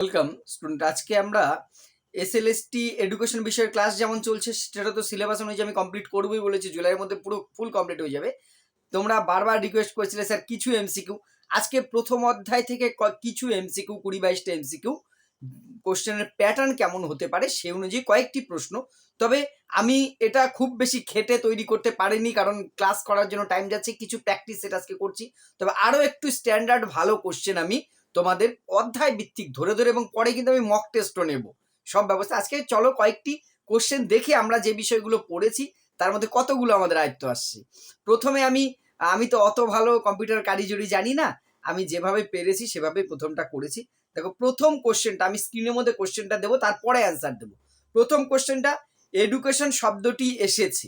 Welcome student আজকে আমরা SLST education বিষয়ের ক্লাস যেমন চলছে, সেটা তো সিলেবাস অনুযায়ী আমি কমপ্লিট করবোই বলেছি। জুলাইয়ের মধ্যে পুরো ফুল কমপ্লিট হয়ে যাবে। তোমরা বারবার রিকোয়েস্ট করেছিলে, স্যার, কিছু এমসিকিউ আজকে প্রথম অধ্যায় থেকে কিছু এমসিকিউ কুড়ি বাইশটা এমসিকিউ কোশ্চেনের প্যাটার্ন কেমন হতে পারে সে অনুযায়ী কয়েকটি প্রশ্ন। তবে আমি এটা খুব বেশি খেটে তৈরি করতে পারিনি, কারণ ক্লাস করার জন্য টাইম যাচ্ছে, কিছু প্র্যাকটিস সেটা আজকে করছি। তবে আরও একটু স্ট্যান্ডার্ড ভালো কোশ্চেন আমি তোমাদের অধ্যায় ভিত্তিক, ধরে ধরে এবং পরে কিন্তু আমি মক টেস্টও নেব। সব ব্যবস্থা, আজকে চলো কয়েকটি কোশ্চেন দেখে আমরা যে বিষয়গুলো পড়েছি, তার মধ্যে কতগুলো আমাদের আয়ত্ত আসছে। প্রথমে আমি আমি তো অত ভালো কম্পিউটার কারিগরি জানি না, আমি যেভাবে পেরেছি সেভাবে প্রথমটা করেছি। দেখো, প্রথম কোশ্চেনটা আমি স্ক্রিনের মধ্যে কোশ্চেনটা দেবো, তারপরে অ্যান্সার দেবো। প্রথম কোশ্চেনটা এডুকেশন শব্দটি এসেছে।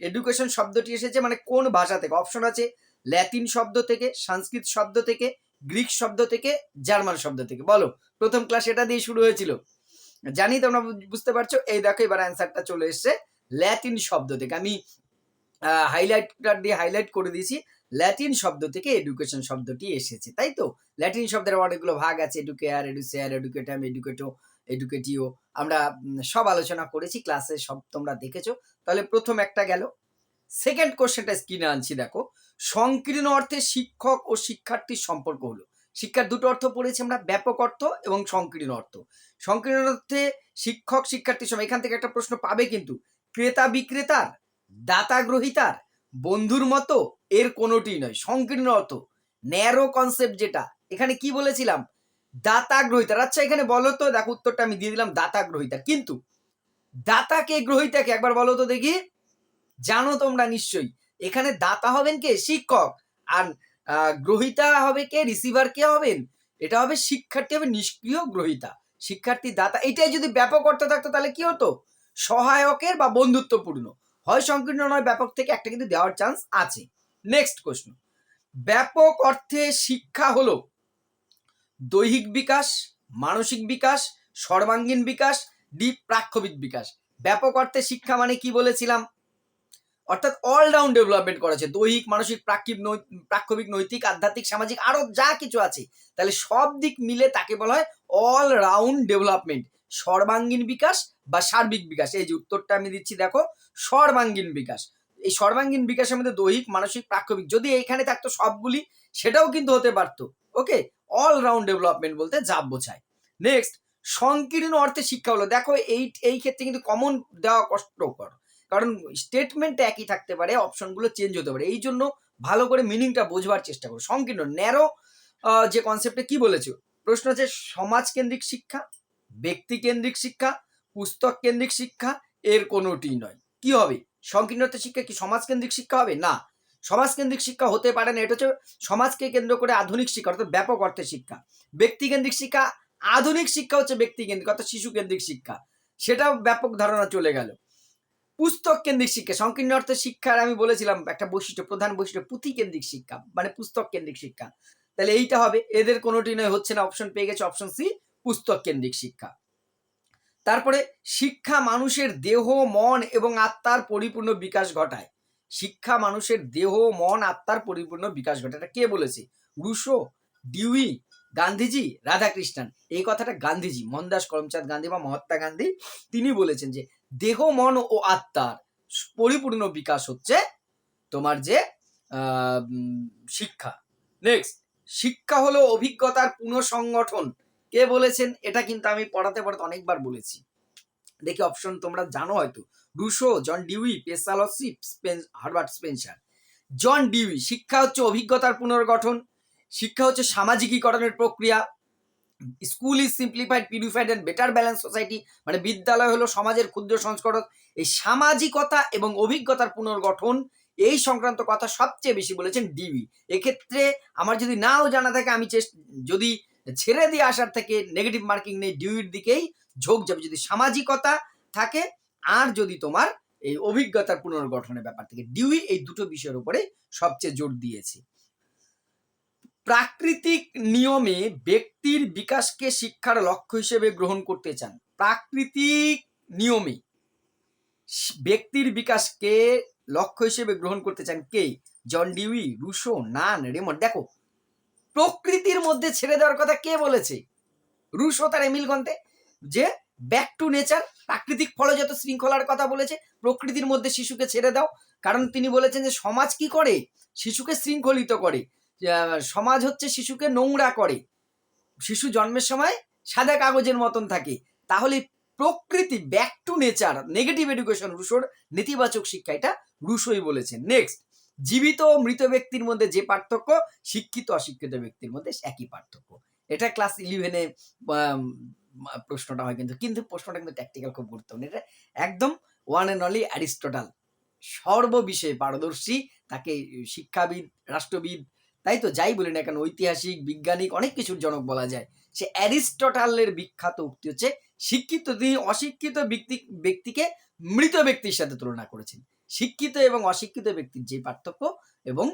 এডুকেশন শব্দটি এসেছে মানে কোন ভাষা থেকে? অপশন আছে ল্যাটিন শব্দ থেকে সংস্কৃত শব্দ থেকে গ্রিক শব্দ থেকে জার্মান শব্দ থেকে। বলো, প্রথম ক্লাস এটা দিয়ে শুরু হয়েছিল। জানি তোমরা বুঝতে পারছ, এই দেখো এবার অ্যান্সারটা চলে এসছে ল্যাটিন শব্দ থেকে। আমি হাইলাইটার দিয়ে হাইলাইট করে দিয়েছি ল্যাটিন শব্দ থেকে এডুকেশন শব্দটি এসেছে, তাই তো? ল্যাটিন শব্দের অনেকগুলো ভাগ আছে এডুকেয়ার এডুসেয়ার এডুকেটাম এডুকেটো এডুকেটিও আমরা সব আলোচনা করেছি ক্লাসে সব তোমরা দেখেছ। তাহলে প্রথম একটা গেল। সেকেন্ড কোশ্চেনটা স্ক্রিনে আনছি, দেখো। সংকীর্ণ অর্থে শিক্ষক ও শিক্ষার্থীর সম্পর্ক হলো। শিক্ষার দুটো অর্থ পড়েছি আমরা, ব্যাপক অর্থ এবং সংকীর্ণ অর্থ। সংকীর্ণ অর্থে শিক্ষক শিক্ষার্থীর সময় এখান থেকে একটা প্রশ্ন পাবে কিন্তু, ক্রেতা বিক্রেতার, দাতা গ্রহিতার, বন্ধুর মতো এর কোনোটি নয়, সংকীর্ণ অর্থ। ন্যারো কনসেপ্ট যেটা, এখানে কি বলেছিলাম? দাতা গ্রহিতার। আচ্ছা এখানে বলো তো, দেখো উত্তরটা আমি দিয়ে দিলাম, দাতা গ্রহিতার। কিন্তু, দাতাকে, গ্রহিতাকে একবার বলো তো দেখি। জানো তোমরা নিশ্চয়ই এখানে দাতা হবেন কে? শিক্ষক। আর গ্রহিতা হবে কে? রিসিভার কে হবেন? এটা হবে শিক্ষার্থী হবে নিষ্ক্রিয় গ্রহিতা। শিক্ষার্থী, দাতা, এটাই যদি ব্যাপক অর্থ থাকতো তাহলে কি হতো? সহায়কের বা বন্ধুত্বপূর্ণ। হয় সংকীর্ণ নয়, ব্যাপক থেকে একটা কিন্তু দেওয়ার চান্স আছে। নেক্সট প্রশ্ন ব্যাপক অর্থে শিক্ষা হলো দৈহিক বিকাশ, মানসিক বিকাশ, সর্বাঙ্গীন বিকাশ ডি প্রাক্ষবিক বিকাশ। ব্যাপক অর্থে শিক্ষা মানে কি বলেছিলাম? অর্থাৎ অলরাউন্ড ডেভেলপমেন্ট করেছে। দৈহিক, মানসিক প্রাক্ষিক প্রাক্ষবিক নৈতিক, আধ্যাত্মিক, সামাজিক, আরও যা কিছু আছে। তাহলে সব দিক মিলে তাকে বলা হয় অলরাউন্ড ডেভেলপমেন্ট সর্বাঙ্গীন বিকাশ বা সার্বিক বিকাশ। এই যে উত্তরটা আমি দিচ্ছি, দেখো, সর্বাঙ্গীন বিকাশ। এই সর্বাঙ্গীন বিকাশের মধ্যে দৈহিক, মানসিক প্রাক্ষবিক যদি এইখানে থাকতো সবগুলি, সেটাও কিন্তু হতে পারতো। ওকে? অলরাউন্ড ডেভেলপমেন্ট বলতে যা বোঝায়। নেক্সট সংকীর্ণ অর্থে শিক্ষা হলো। দেখো, এই এই ক্ষেত্রে কিন্তু কমন দেওয়া কষ্টকর। কারণ স্টেটমেন্ট একই থাকতে পারে অপশনগুলো চেঞ্জ হতে পারে। এই জন্য ভালো করে মিনিংটা বোঝবার চেষ্টা করো। সংকীর্ণ ন্যারো যে কনসেপ্টে কি বলেছ? প্রশ্ন হচ্ছে সমাজ কেন্দ্রিক শিক্ষা, ব্যক্তি কেন্দ্রিক শিক্ষা, পুস্তক কেন্দ্রিক শিক্ষা, এর কোনোটি নয়। কি হবে? সংকীর্ণতা শিক্ষা কি সমাজ কেন্দ্রিক শিক্ষা হবে? না। সমাজ কেন্দ্রিক শিক্ষা হতে পারে না, এটা হচ্ছে সমাজকে কেন্দ্র করে আধুনিক শিক্ষা, অর্থাৎ ব্যাপক অর্থে শিক্ষা। ব্যক্তি কেন্দ্রিক শিক্ষা, আধুনিক শিক্ষা হচ্ছে ব্যক্তি কেন্দ্রিক, অর্থাৎ শিশু কেন্দ্রিক শিক্ষা। সেটাও ব্যাপক ধারণা চলে গেল। পুস্তক কেন্দ্রিক শিক্ষা, সংকীর্ণ অর্থে শিক্ষার আমি বলেছিলাম একটা বৈশিষ্ট্য, প্রধান বৈশিষ্ট্য পুঁথি কেন্দ্রিক শিক্ষা মানে পুস্তক কেন্দ্রিক শিক্ষা। তাহলে এইটা হবে, এদের কোনোটি নয়, হচ্ছে না অপশন পেয়ে গেছে অপশন সি পুস্তক কেন্দ্রিক শিক্ষা। তারপরে, শিক্ষা মানুষের দেহ, মন এবং আত্মার পরিপূর্ণ বিকাশ ঘটায়। শিক্ষা মানুষের দেহ, মন, আত্মার পরিপূর্ণ বিকাশ ঘটায়। এটা কে বলেছে? রুশো ডিউই গান্ধীজি, রাধাকৃষ্ণন, এই কথাটা গান্ধীজি মোহনদাস করমচাঁদ গান্ধী বা মহাত্মা গান্ধী, তিনি বলেছেন যে, দেহ, মন ও আত্মার পরিপূর্ণ বিকাশ হচ্ছে তোমার যে শিক্ষা। নেক্সট শিক্ষা হলো অভিজ্ঞতার পুনঃসংগঠন। কে বলেছেন? এটা কিন্তু আমি পড়াতে পড়াতে অনেকবার বলেছি। দেখি অপশন তোমরা জানো হয়তো। Rousseau, John Dewey Pestalozzi Herbert Spencer. John Dewey, শিক্ষা হচ্ছে অভিজ্ঞতার পুনর্গঠন। শিক্ষা হচ্ছে সামাজিকীকরণের প্রক্রিয়া। School is simplified purified and better balance society মানে বিদ্যালয় হলো সমাজের ক্ষুদ্র সংস্করণ। এই সামাজিকতা এবং অভিজ্ঞতার পুনর্গঠন, এই সংক্রান্ত কথা সবচেয়ে বেশি বলেছেন ডিবি এক্ষেত্রে আমার যদি নাও জানা থাকে, আমি যদি ছেড়ে দিয়ে আসার থেকে নেগেটিভ মার্কিং নেই ডিউইর দিকেই ঝোঁক যাবে। যদি সামাজিকতা থাকে, আর যদি তোমার এই অভিজ্ঞতার পুনর্গঠনের ব্যাপার থেকে ডিউই এই দুটো বিষয়ের উপরে সবচেয়ে জোর দিয়েছে। প্রাকৃতিক নিয়মে ব্যক্তির বিকাশকে শিক্ষার লক্ষ্য হিসেবে গ্রহণ করতে চান। প্রাকৃতিক নিয়মে ব্যক্তির বিকাশকে লক্ষ্য হিসেবে গ্রহণ করতে চান কে? John Dewey, Rousseau, Nunn, Raymont. দেখো, প্রকৃতির মধ্যে ছেড়ে দেওয়ার কথা কে বলেছে? রুশো তার এমিল গন্তে যে ব্যাক টু নেচার প্রাকৃতিক ফলজাত শৃঙ্খলার কথা বলেছে। প্রকৃতির মধ্যে শিশুকে ছেড়ে দাও। কারণ তিনি বলেছেন যে সমাজ কি করে? শিশুকে শৃঙ্খলিত করে। সমাজ হচ্ছে শিশুকে নোংরা করে। শিশু জন্মের সময় সাদা কাগজের মতন থাকে। তাহলে প্রকৃতি back to nature negative education রুশোর নেতিবাচক শিক্ষা, এটা রুশোই বলেছেন। নেক্সট জীবিত ও মৃত ব্যক্তির মধ্যে যে পার্থক্য, শিক্ষিত অশিক্ষিত ব্যক্তির মধ্যে একই পার্থক্য। এটা ক্লাস ইলেভেনে প্রশ্নটা হয় কিন্তু কিন্তু প্রশ্নটা কিন্তু ট্যাকটিক্যাল খুব গুরুত্বপূর্ণ। এটা একদম ওয়ান অ্যান্ড অনলি অ্যারিস্টটাল সর্ববিষয়ে পারদর্শী, তাকে শিক্ষাবিদ, রাষ্ট্রবিদ তাই তো যাই বলি না কেন, ঐতিহাসিক, বিজ্ঞানিক অনেক কিছুর জনক বলা যায়। সে অ্যারিস্টটালের বিখ্যাত উক্তি হচ্ছে, শিক্ষিত তিনি অশিক্ষিত ব্যক্তি, ব্যক্তিকে মৃত ব্যক্তির সাথে তুলনা করেছেন। শিক্ষিত এবং অশিক্ষিত ব্যক্তির যে পার্থক্য এবং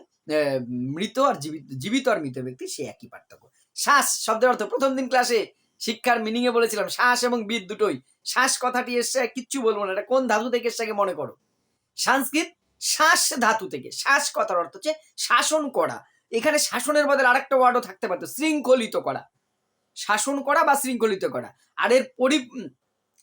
মৃত আর জীবিত জীবিত আর মৃত ব্যক্তি সে একই পার্থক্য। শ্বাস শব্দের অর্থ প্রথম দিন ক্লাসে শিক্ষার মিনিং এ বলেছিলাম, শ্বাস এবং বিদ দুটোই। শ্বাস কথাটি এসছে কিচ্ছু বলব না, এটা কোন ধাতু থেকে এসছে মনে করো। সংস্কৃত, শ্বাস ধাতু থেকে, শ্বাস কথার অর্থ হচ্ছে শাসন করা। এখানে শাসনের বদলে আরেকটা ওয়ার্ডও থাকতে পারতো শৃঙ্খলিত করা। শাসন করা বা শৃঙ্খলিত করা। আর এর পরি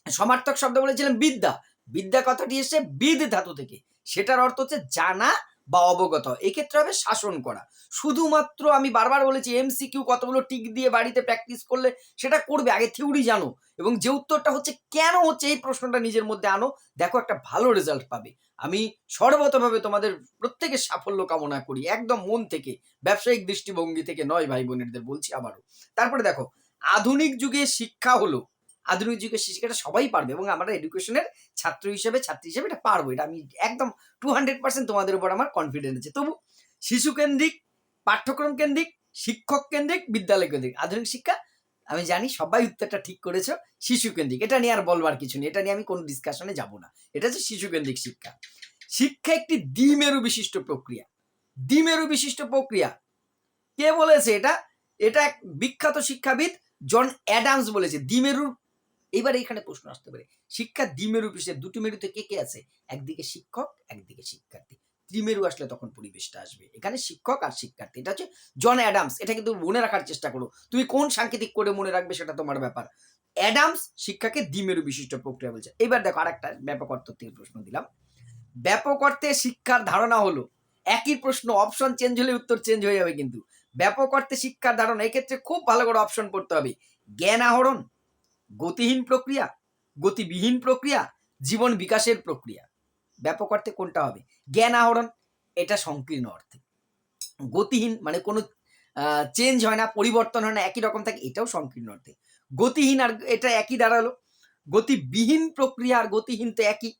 সমার্থক শব্দ বলেছিলাম বিদ্যা। বিদ্যা কথাটি এসে বিদ ধাতু থেকে। সেটার অর্থ হচ্ছে জানা বা অবগত। এক্ষেত্রে হবে শাসন করা। শুধুমাত্র আমি বারবার বলেছি এমসিকিউ কতগুলো টিক দিয়ে বাড়িতে প্র্যাকটিস করলে সেটা করবে, আগে থিওরি জানো এবং যে উত্তরটা হচ্ছে, কেন হচ্ছে এই প্রশ্নটা নিজের মধ্যে আনো, দেখো একটা ভালো রেজাল্ট পাবে। আমি সর্বতভাবে তোমাদের প্রত্যেকের সাফল্য কামনা করি, একদম মন থেকে, ব্যবসায়িক দৃষ্টিভঙ্গি থেকে নয় ভাই বোনেরদের বলছি আবারও। তারপরে দেখো, আধুনিক যুগে শিক্ষা হলো আধুনিক যুগের শিক্ষাটা সবাই পারবে এবং আমরা এডুকেশনের ছাত্র হিসেবে, ছাত্রী হিসেবে এটা পারব। এটা আমি একদম টু হান্ড্রেড পার্সেন্ট তোমাদের উপর আমার কনফিডেন্স আছে। তবু শিশু কেন্দ্রিক, পাঠ্যক্রম কেন্দ্রিক, শিক্ষক কেন্দ্রিক, বিদ্যালয় কেন্দ্রিক, আধুনিক শিক্ষা, আমি জানি সবাই উত্তরটা ঠিক করেছ, শিশু কেন্দ্রিক। এটা নিয়ে আর বলবার কিছু নেই, এটা নিয়ে আমি কোনো ডিসকাশনে যাব না। এটা হচ্ছে শিশু কেন্দ্রিক শিক্ষা। শিক্ষা একটি দ্বিমেরু বিশিষ্ট প্রক্রিয়া। দ্বিমেরু বিশিষ্ট প্রক্রিয়া। কে বলেছে এটা? এটা এক বিখ্যাত শিক্ষাবিদ, জন অ্যাডামস বলেছে। দ্বিমেরুর এবার এখানে প্রশ্ন আসতে পারে। শিক্ষা দ্বিমেরু বিশিষ্ট দুটি মেরুতে কে কে আছে? একদিকে শিক্ষক, একদিকে শিক্ষার্থী। ত্রিমেরু আসলে তখন পরিবেশটা আসবে। এখানে শিক্ষক আর শিক্ষার্থী, এটা হচ্ছে জন অ্যাডামস। এটা কিন্তু মনে রাখার চেষ্টা করো। তুমি কোন সাংকেতিক করে মনে রাখবে সেটা তোমার ব্যাপার। অ্যাডামস শিক্ষাকে দ্বিমেরু বিশিষ্ট প্রক্রিয়া বলছে। এবার দেখো আরেকটা ব্যাপক অর্থ থেকে প্রশ্ন দিলাম। ব্যাপক অর্থে শিক্ষার ধারণা হলো, একই প্রশ্ন অপশন চেঞ্জ হলে উত্তর চেঞ্জ হয়ে যাবে কিন্তু। ব্যাপক অর্থে শিক্ষার ধারণা, এক্ষেত্রে খুব ভালো করে অপশন পড়তে হবে। জ্ঞান আহরণ গতিহীন প্রক্রিয়া, গতিবিহীন প্রক্রিয়া, জীবন বিকাশের প্রক্রিয়া। ব্যাপক অর্থে কোনটা হবে? জ্ঞান আহরণ, এটা সংকীর্ণ অর্থে। গতিহীন মানে কোনো চেঞ্জ হয় না, পরিবর্তন হয় না, একই রকম থাকে, এটাও সংকীর্ণ অর্থে। গতিহীন আর এটা একই দাঁড়াল। গতিবিহীন প্রক্রিয়া আর গতিহীন তো একই,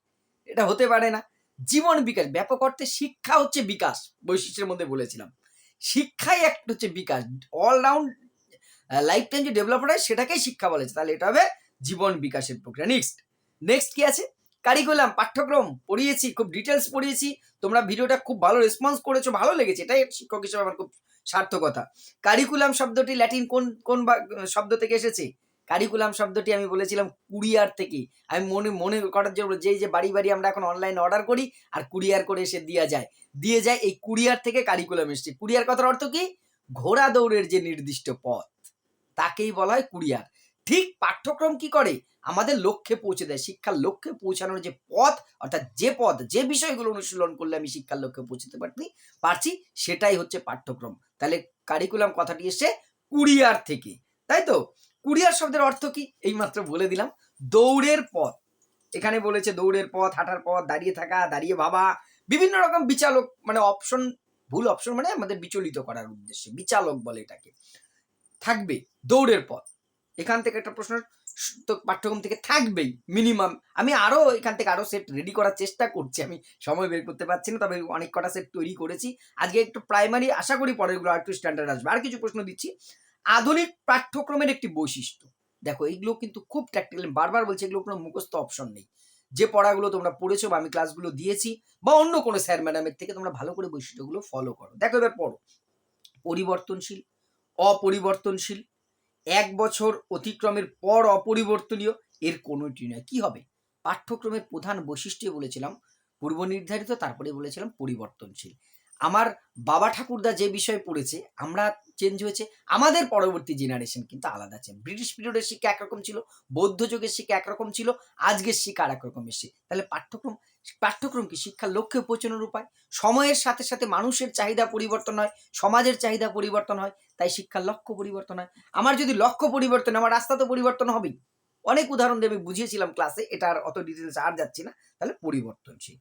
এটা হতে পারে না। জীবন বিকাশ, ব্যাপক অর্থে শিক্ষা হচ্ছে বিকাশ, বৈশিষ্ট্যের মধ্যে বলেছিলাম। শিক্ষাই একটা হচ্ছে বিকাশ অলরাউন্ড লাইফ টাইম যে ডেভেলপ হয়, সেটাকেই শিক্ষা বলেছে তাহলে এটা হবে জীবন বিকাশের প্রক্রিয়া। নেক্সট নেক্সট কি আছে? কারিকুলাম পাঠ্যক্রম পড়িয়েছি, খুব ডিটেলস পড়িয়েছি। তোমরা ভিডিওটা খুব ভালো রেসপন্স করেছ, ভালো লেগেছে। এটাই শিক্ষক হিসেবে আমার খুব সার্থকতা। কারিকুলাম শব্দটি ল্যাটিন কোন কোন শব্দ থেকে এসেছে? কারিকুলাম শব্দটি আমি বলেছিলাম কুরিয়ার থেকে। আমি মনে মনে করার জন্য যেই যে বাড়ি বাড়ি আমরা এখন অনলাইন অর্ডার করি আর কুরিয়ার করে এসে দেওয়া যায়। দিয়ে যায় এই কুরিয়ার থেকে কারিকুলাম এসেছে। কুরিয়ার কথার অর্থ কি? ঘোড়া দৌড়ের যে নির্দিষ্ট পথ। তাকেই বলা হয় কুরিয়ার। ঠিক পাঠ্যক্রম কি করে? আমাদের লক্ষ্যে পৌঁছে দেয়। শিক্ষার লক্ষ্যে পৌঁছানোর যে পথ, অর্থাৎ যে পথ, যে বিষয়গুলো অনুশীলন করলে আমি শিক্ষার লক্ষ্যে পৌঁছতে পারছি পারছি, সেটাই হচ্ছে পাঠ্যক্রম। তাহলে কারিকুলাম কথাটি এসে কুরিয়ার থেকে। তাই তো? কুরিয়ার শব্দের অর্থ কি? এইমাত্র বলে দিলাম, দৌড়ের পথ। এখানে বলেছে দৌড়ের পথ, হাঁটার পথ, দাঁড়িয়ে থাকা, দাঁড়িয়ে ভাবা, বিভিন্ন রকম বিচালক মানে অপশন ভুল অপশন মানে আমাদের বিচলিত করার উদ্দেশ্যে, বিচালক বলে এটাকে। থাকবে দৌড়ের পথ। এখান থেকে একটা প্রশ্ন তো পাঠ্যক্রম থেকে থাকবেই মিনিমাম আমি আরও এখান থেকে আরও সেট রেডি করার চেষ্টা করছি। আমি সময় বের করতে পারছি না, তবে অনেক কটা সেট তৈরি করেছি। আজকে একটু প্রাইমারি আশা করি পরেরগুলো আর একটু স্ট্যান্ডার্ড আসবে। আর কিছু প্রশ্ন দিচ্ছি। আধুনিক পাঠ্যক্রমের একটি বৈশিষ্ট্য। দেখো এইগুলো কিন্তু খুব প্র্যাকটিক্যাল বারবার বলছি, এগুলো কোনো মুখস্থ অপশন নেই। যে পড়াগুলো তোমরা পড়েছো বা আমি ক্লাসগুলো দিয়েছি বা অন্য কোনো স্যার ম্যাডামের থেকে তোমরা ভালো করে বৈশিষ্ট্যগুলো ফলো করো। দেখো, এবার পড়ো। পরিবর্তনশীল অপরিবর্তনশীল। এক বছর অতিক্রমের পর অপরিবর্তনীয়, এর কোনোটি নয়। কি হবে? পাঠ্যক্রমের প্রধান বৈশিষ্ট্য বলেছিলাম পূর্ব নির্ধারিত তারপরে বলেছিলাম পরিবর্তনশীল। আমার বাবা ঠাকুরদা যে বিষয়ে পড়েছে আমরা চেঞ্জ হয়েছে আমাদের পরবর্তী জেনারেশন কিন্তু আলাদা চেঞ্জ ব্রিটিশ পিরিয়ডের শিক্ষা একরকম ছিল বৌদ্ধ যুগের শিক্ষা একরকম ছিল আজকের শিক্ষা আর একরকম এসছে। তাহলে পাঠ্যক্রম পাঠ্যক্রম কি? শিক্ষার লক্ষ্যে পৌঁছানোর উপায়। সময়ের সাথে সাথে মানুষের চাহিদা পরিবর্তন হয় সমাজের চাহিদা পরিবর্তন হয় তাই শিক্ষার লক্ষ্য পরিবর্তন হয়। আমার যদি লক্ষ্য পরিবর্তন হয়, আমার রাস্তা তো পরিবর্তন হবেই। অনেক উদাহরণ দিয়ে আমি বুঝিয়েছিলাম ক্লাসে এটা আর অত ডিটেলস আর যাচ্ছি না তাহলে পরিবর্তনশীল।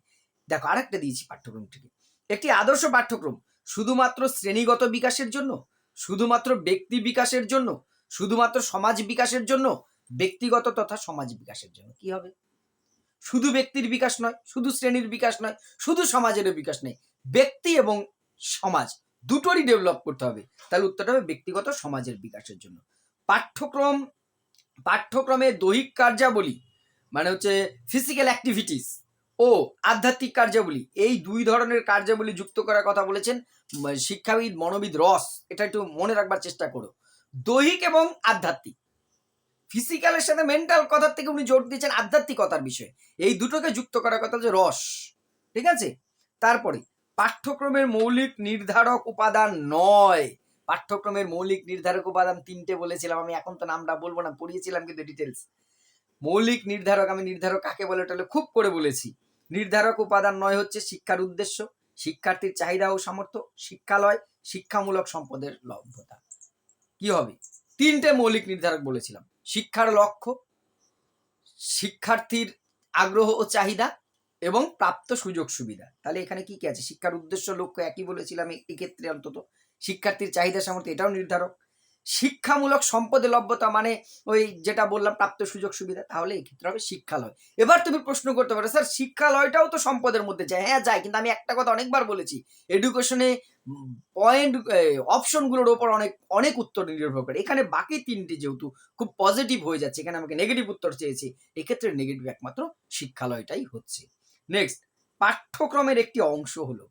দেখো আরেকটা দিয়েছি পাঠ্যক্রমটিকে। একটি আদর্শ পাঠ্যক্রম। শুধুমাত্র শ্রেণীগত বিকাশের জন্য, শুধুমাত্র ব্যক্তি বিকাশের জন্য, শুধুমাত্র সমাজ বিকাশের জন্য, ব্যক্তিগত তথা সমাজ বিকাশের জন্য। কি হবে? শুধু ব্যক্তির বিকাশ নয়, শুধু শ্রেণির বিকাশ নয়, শুধু সমাজেরও বিকাশ নেই। ব্যক্তি এবং সমাজ দুটোরই ডেভেলপ করতে হবে। তাহলে উত্তরটা হবে ব্যক্তিগত সমাজের বিকাশের জন্য। পাঠ্যক্রম, পাঠ্যক্রমে দৈহিক কার্যাবলী মানে হচ্ছে ফিজিক্যাল অ্যাক্টিভিটিস ও আধ্যাত্মিক কার্যাবলী। এই দুই ধরনের কার্যাবলী যুক্ত করার কথা বলেছেন শিক্ষাবিদ মনোবিদ রস। এটা একটু মনে রাখবার চেষ্টা করো। দৈহিক এবং আধ্যাত্মিক। ফিজিক্যালের সাথে মেন্টাল কথার থেকে উনি জোর দিয়েছেন আধ্যাত্মিকতার বিষয়ে। এই দুটোকে যুক্ত করার কথা হচ্ছে রস। ঠিক আছে? তারপরে, পাঠ্যক্রমের মৌলিক নির্ধারক উপাদান নয়। পাঠ্যক্রমের মৌলিক নির্ধারক উপাদান তিনটে বলেছিলাম, আমি এখন তো নামটা বলব না, পড়িয়েছিলাম কিন্তু ডিটেলস মৌলিক নির্ধারক আমি নির্ধারক কাকে বলে খুব করে বলেছি। নির্ধারক উপাদান নয় হচ্ছে শিক্ষার উদ্দেশ্য, শিক্ষার্থীর চাহিদা ও সামর্থ্য, শিক্ষালয়, শিক্ষামূলক সম্পদের লভ্যতা। কি হবে? তিনটে মৌলিক নির্ধারক বলেছিলাম। শিক্ষার লক্ষ্য, শিক্ষার্থীর আগ্রহ ও চাহিদা এবং প্রাপ্ত সুযোগ সুবিধা। তাহলে এখানে কি কি আছে? শিক্ষার উদ্দেশ্য লক্ষ্য একই বলেছিলাম এক্ষেত্রে অন্তত। শিক্ষার্থীর চাহিদা সামর্থ্য, এটাও নির্ধারক। শিক্ষামূলক সম্পদে লভ্যতা মানে ওই যেটা বললাম প্রাপ্ত সুযোগ সুবিধা, তাহলে এক্ষেত্রে হবে শিক্ষালয়। এবার তুমি প্রশ্ন করতে পারো, স্যার শিক্ষালয়টাও তো সম্পদের মধ্যে যায় হ্যাঁ যায়, কিন্তু আমি একটা কথা অনেকবার বলেছি এডুকেশনে পয়েন্ট অপশনগুলোর ওপর অনেক অনেক উত্তর নির্ভর করে। এখানে বাকি তিনটি যেহেতু খুব পজিটিভ হয়ে যাচ্ছে, এখানে আমাকে নেগেটিভ উত্তর চেয়েছে, এক্ষেত্রে নেগেটিভ একমাত্র শিক্ষালয়টাই হচ্ছে। নেক্সট পাঠ্যক্রমের একটি অংশ হলো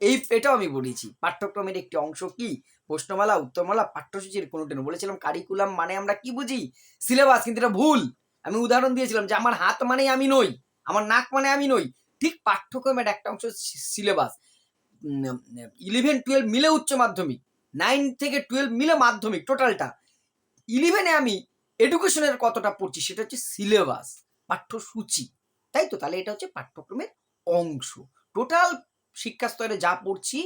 এই এটাও আমি বলেছি, পাঠ্যক্রমের একটি অংশ কি? প্রশ্নমালা, উত্তরমালা, পাঠ্যসূচির কোনোটা বলেছিলাম কারিকুলাম মানে আমরা কি বুঝি? সিলেবাস কিন্তু এটা ভুল। আমি উদাহরণ দিয়েছিলাম যে আমার হাত মানে আমি নই, আমার নাক মানে আমি নই। ঠিক পাঠ্যক্রমের একটা অংশ সিলেবাস ইলেভেন টুয়েলভ মিলে উচ্চ মাধ্যমিক নাইন থেকে টুয়েলভ মিলে মাধ্যমিক টোটালটা ইলেভেনে আমি এডুকেশনের কতটা পড়ছি সেটা হচ্ছে সিলেবাস পাঠ্যসূচি। তাই তো? তাহলে এটা হচ্ছে পাঠ্যক্রমের অংশ। টোটাল শিক্ষা স্তরে যা পড়ছি,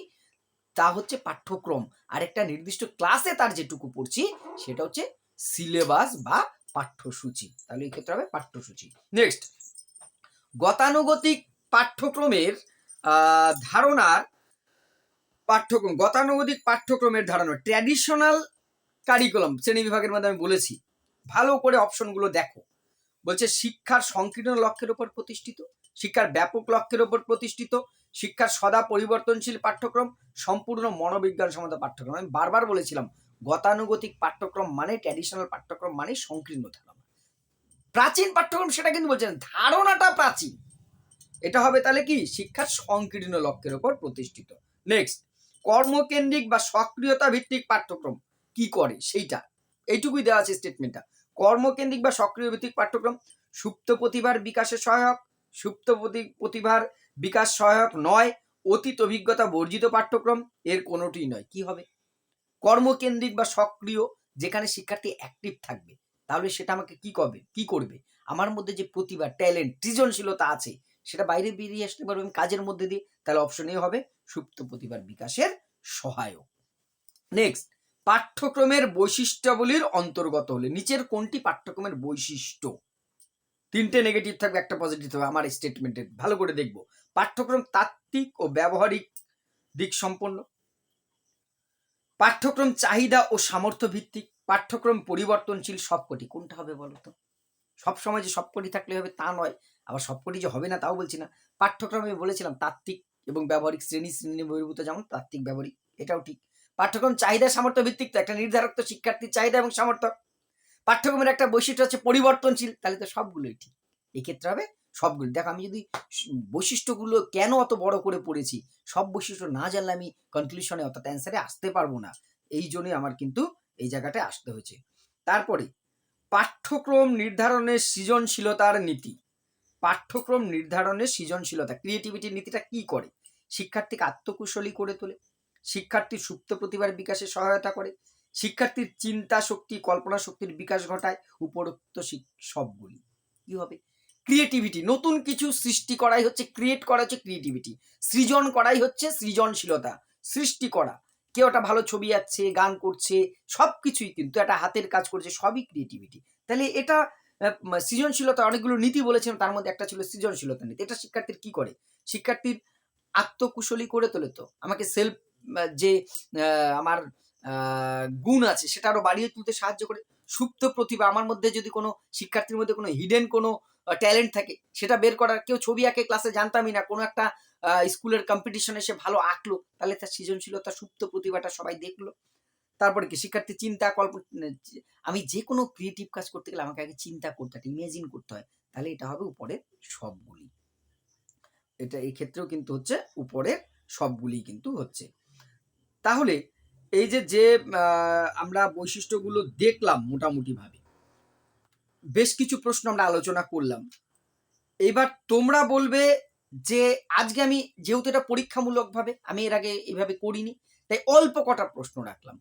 তা হচ্ছে পাঠ্যক্রম। আর একটা নির্দিষ্ট ক্লাসে তার যেটুকু পড়ছি, সেটা হচ্ছে সিলেবাস বা পাঠ্যসূচি। তাহলে এই ক্ষেত্রে হবে পাঠ্যসূচি। নেক্সট গতানুগতিক পাঠ্যক্রমের ধারণার পাঠ্যক্রম, গতানুগতিক পাঠ্যক্রমের ধারণা ট্র্যাডিশনাল কারিকুলাম শ্রেণি বিভাগের মধ্যে আমি বলেছি। ভালো করে অপশনগুলো দেখো। বলছে শিক্ষার সংকীর্ণ লক্ষ্যের উপর প্রতিষ্ঠিত, শিক্ষার ব্যাপক লক্ষ্যের উপর প্রতিষ্ঠিত শিক্ষার সদা পরিবর্তনশীল পাঠ্যক্রম, সম্পূর্ণ মনোবিজ্ঞান সম্মত পাঠ্যক্রম। আমি বারবার বলেছিলাম, গতানুগতিক পাঠ্যক্রম মানে ট্র্যাডিশনাল পাঠ্যক্রম মানে সংকীর্ণ ধারণা। প্রাচীন পাঠ্যক্রম সেটা কিন্তু বলছেন, ধারণাটা প্রাচীন। এটা হবে তাহলে কি? শিক্ষার সংকীর্ণ লক্ষ্যের উপর প্রতিষ্ঠিত। নেক্সট কর্মকেন্দ্রিক বা সক্রিয়তা ভিত্তিক পাঠ্যক্রম কি করে? সেইটা। এইটুকুই দেওয়া আছে স্টেটমেন্টটা কর্মকেন্দ্রিক বা সক্রিয় ভিত্তিক পাঠ্যক্রম, সুপ্ত প্রতিভার বিকাশে সহায়ক, সুপ্ত প্রতি- প্রতিভার বিকাশ সহায়ক নয়, অতীত অভিজ্ঞতা বর্জিত পাঠ্যক্রম, এর কোনোটি নয়। কি হবে? কর্মকেন্দ্রিক বা সক্রিয়, যেখানে শিক্ষার্থী অ্যাক্টিভ থাকবে, তাহলে সেটা আমাকে কি করবে? কি করবে? আমার মধ্যে যে প্রতিভা ট্যালেন্ট সৃজনশীলতা আছে, সেটা বাইরে বেরিয়ে আসতে পারবে আমি কাজের মধ্যে দিয়ে, তাহলে অপশন এ হবে সুপ্ত প্রতিভার বিকাশের সহায়ক। নেক্সট পাঠ্যক্রমের বৈশিষ্ট্যাবলীর অন্তর্গত হলে, নিচের কোনটি পাঠ্যক্রমের বৈশিষ্ট্য? তিনটে নেগেটিভ থাকবে, একটা পজিটিভ থাকবে, আমার স্টেটমেন্টে ভালো করে দেখব। পাঠ্যক্রম তাত্ত্বিক ও ব্যবহারিক দিক সম্পন্ন। পাঠ্যক্রম চাহিদা ও সামর্থ্য ভিত্তিক। পাঠ্যক্রম পরিবর্তনশীল সবকটি। কোনটা হবে বলো তো সবসময় যে সবকটি থাকলে হবে তা নয়। আবার সবকটি যে হবে না তাও বলছি না। পাঠ্যক্রমে বলেছিলাম তাত্ত্বিক এবং ব্যবহারিক শ্রেণি শ্রেণি বহির্ভূত যেমন তাত্ত্বিক, ব্যবহারিক, এটাও ঠিক। পাঠ্যক্রম চাহিদা, সামর্থ্য ভিত্তিক তো একটা নির্ধারক তো শিক্ষার্থীর চাহিদা এবং সামর্থ্য। পাঠ্যক্রমের একটা বৈশিষ্ট্য হচ্ছে পরিবর্তনশীল। তাহলে তো সবগুলোই ঠিক। এক্ষেত্রে হবে সবগুলো দেখো, আমি যদি বৈশিষ্ট্যগুলো কেন অত বড় করে পড়েছি, সব বৈশিষ্ট্য না জানলে আমি কনক্লুশনে অর্থাৎ অ্যান্সারে আসতে পারব না। এই জন্যই আমার কিন্তু এই জায়গাটায় আসতে হয়েছে। তারপরে, পাঠ্যক্রম নির্ধারণের সৃজনশীলতার নীতি। পাঠ্যক্রম নির্ধারণের সৃজনশীলতা ক্রিয়েটিভিটির নীতিটা কি করে? শিক্ষার্থীকে আত্মকুশলী করে তোলে। শিক্ষার্থীর সুপ্ত প্রতিভার বিকাশে সহায়তা করে। শিক্ষার্থীর চিন্তা শক্তি, কল্পনা শক্তির বিকাশ ঘটায় উপরোক্ত সবগুলি। কি হবে? ক্রিয়েটিভিটি নতুন কিছু সৃষ্টি করাই হচ্ছে ক্রিয়েট করা হচ্ছে ক্রিয়েটিভিটি সৃজন করাই হচ্ছে সৃজনশীলতা, সৃষ্টি করা। কেউ একটা ভালো ছবি আঁকছে, গান করছে সব কিছুই কিন্তু একটা হাতের কাজ করছে, সবই ক্রিয়েটিভিটি তাহলে এটা সৃজনশীলতা অনেকগুলো নীতি বলেছেন, তার মধ্যে একটা ছিল সৃজনশীলতা নীতি। এটা শিক্ষার্থীর কি করে? শিক্ষার্থীর আত্মকুশলী করে তোলে তো। আমাকে সেলফ যে আমার গুণ আছে, সেটা আরও বাড়িয়ে তুলতে সাহায্য করে। সুপ্ত প্রতিভা, আমার মধ্যে যদি কোনো শিক্ষার্থীর মধ্যে কোনো হিডেন কোনো ট্যালেন্ট থাকে, সেটা বের করার, কেউ ছবি আঁকে ক্লাসে জানতামই না, কোনো একটা স্কুলের কম্পিটিশনে সে ভালো আঁকলো, তাহলে তার সৃজনশীলতা, সুপ্ত প্রতিভাটা সবাই দেখল। তারপরে কি, শিক্ষার্থী চিন্তা কল্পনা আমি যে কোনো ক্রিয়েটিভ কাজ করতে গেলে আমাকে আগে চিন্তা করতে হয় ইমেজিন করতে হয়, তাহলে এটা হবে উপরের সবগুলি। এটা এই ক্ষেত্রেও কিন্তু হচ্ছে উপরের সবগুলি কিন্তু হচ্ছে। তাহলে এই যে যে আমরা বৈশিষ্ট্যগুলো দেখলাম মোটামুটি ভাবে বেশ কিছু প্রশ্ন আমরা আলোচনা করলাম। এবার তোমরা বলবে যে, আজকে আমি যেহেতু এটা পরীক্ষামূলকভাবে, আমি এর আগে এইভাবে করিনি, তাই অল্প কটা প্রশ্ন রাখলাম।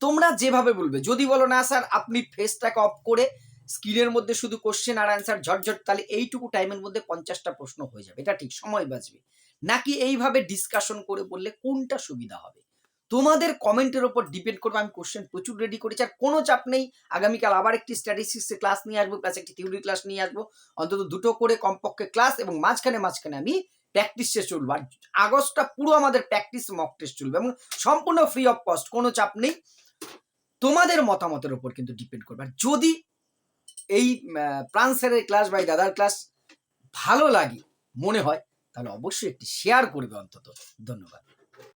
তোমরা যেভাবে বলবে, যদি বলো না স্যার, আপনি ফেসটাকে অফ করে স্ক্রিনের মধ্যে শুধু কোশ্চেন আর অ্যান্সার ঝটঝট, তাহলে এইটুকু টাইমের মধ্যে পঞ্চাশটা প্রশ্ন হয়ে যাবে। এটা ঠিক, সময় বাঁচবে। নাকি এইভাবে ডিসকাশন করে বললে কোনটা সুবিধা হবে? তোমাদের কমেন্টের ওপর ডিপেন্ড করবে, আমি কোশ্চেন প্রচুর রেডি করেছি, আর কোনো চাপ নেই। আগামীকাল আবার একটি স্ট্যাটিস্টিক্সের ক্লাস নিয়ে আসব প্লাস একটি থিওরি ক্লাস নিয়ে আসব। অন্তত দুটো করে কমপক্ষে ক্লাস এবং মাঝখানে মাঝখানে আমি প্র্যাকটিস টেস্ট চলবো আর আগস্টটা পুরো আমাদের প্র্যাকটিস মক টেস্ট চলবে এবং সম্পূর্ণ ফ্রি অফ কস্ট কোনো চাপ নেই। তোমাদের মতামতের ওপর কিন্তু ডিপেন্ড করবে। আর যদি এই প্রাণ স্যারের ক্লাস বা এই দাদার ক্লাস ভালো লাগে, মনে হয়, তাহলে অবশ্যই একটি শেয়ার করবে অন্তত। ধন্যবাদ।